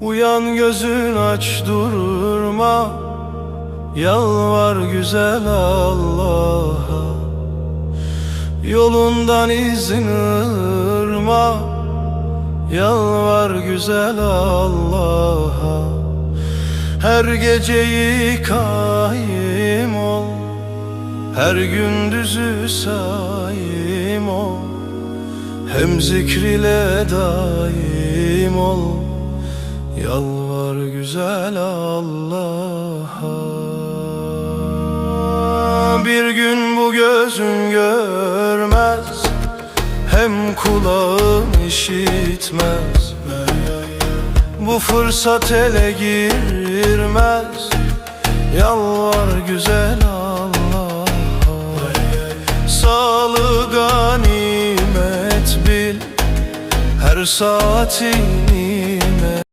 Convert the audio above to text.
Uyan gözün aç durma Yalvar güzel Allah'a. Yolundan izin ırma. Yalvar güzel Allah'a. Her geceyi kaim ol. Her gündüzü saim ol. Hem zikrile daim ol Yalvar güzel Allah'a. Bir gün bu gözün görmez Hem kulağın işitmez. Bu fırsat ele girmez. Yalvar güzel Allah'a. Sağlığı ganimet bil Her saati nimet